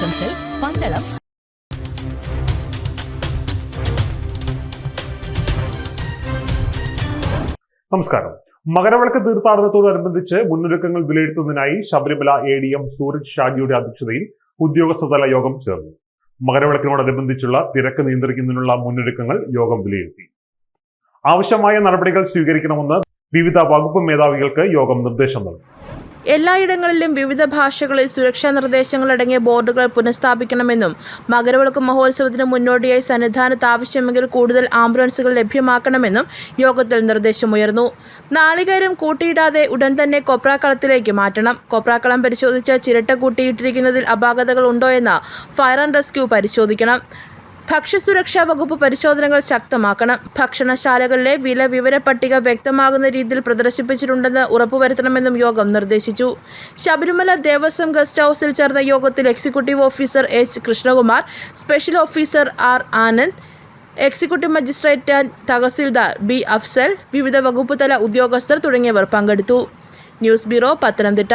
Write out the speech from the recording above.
Cells Pandalam നമസ്കാരം. മകരവിളക്ക് തീർത്ഥാടനത്തോടനുബന്ധിച്ച് മുന്നൊരുക്കങ്ങൾ വിലയിരുത്തുന്നതിനായി Sabarimala A D M Sooraj ഷാജിയുടെ അധ്യക്ഷതയിൽ ഉദ്യോഗസ്ഥതല യോഗം ചേർന്നു. മകരവിളക്കിനോടനുബന്ധിച്ചുള്ള തിരക്ക് നിയന്ത്രിക്കുന്നതിനുള്ള മുന്നൊരുക്കങ്ങൾ യോഗം വിലയിരുത്തി. ആവശ്യമായ നടപടികൾ സ്വീകരിക്കണമെന്ന് വിവിധ വകുപ്പ് മേധാവികൾക്ക് യോഗം നിർദ്ദേശം നൽകി. എല്ലായിടങ്ങളിലും വിവിധ ഭാഷകളിൽ സുരക്ഷാ നിർദ്ദേശങ്ങൾ അടങ്ങിയ ബോർഡുകൾ പുനഃസ്ഥാപിക്കണമെന്നും മകരവിളക്ക് മഹോത്സവത്തിന് മുന്നോടിയായി സന്നിധാനത്ത് ആവശ്യമെങ്കിൽ കൂടുതൽ ആംബുലൻസുകൾ ലഭ്യമാക്കണമെന്നും യോഗത്തിൽ നിർദ്ദേശമുയർന്നു. നാളികേരം കൂട്ടിയിടാതെ ഉടൻ തന്നെ കൊപ്രാക്കളത്തിലേക്ക് മാറ്റണം. കൊപ്രാക്കളം പരിശോധിച്ച ചിരട്ട കൂട്ടിയിട്ടിരിക്കുന്നതിൽ അപാകതകൾ ഉണ്ടോയെന്ന് ഫയർ ആൻഡ് റെസ്ക്യൂ പരിശോധിക്കണം. ഭക്ഷ്യസുരക്ഷാ വകുപ്പ് പരിശോധനകൾ ശക്തമാക്കണം. ഭക്ഷണശാലകളിലെ വില വിവര പട്ടിക വ്യക്തമാകുന്ന രീതിയിൽ പ്രദർശിപ്പിച്ചിട്ടുണ്ടെന്ന് ഉറപ്പുവരുത്തണമെന്നും യോഗം നിർദ്ദേശിച്ചു. ശബരിമല ദേവസ്വം ഗസ്റ്റ് ഹൌസിൽ ചേർന്ന യോഗത്തിൽ executive officer H Krishnakumar special officer R Anand executive magistrate tahsildar B Afsal വിവിധ വകുപ്പുതല ഉദ്യോഗസ്ഥർ തുടങ്ങിയവർ പങ്കെടുത്തു. News bureau Pathanamthitta.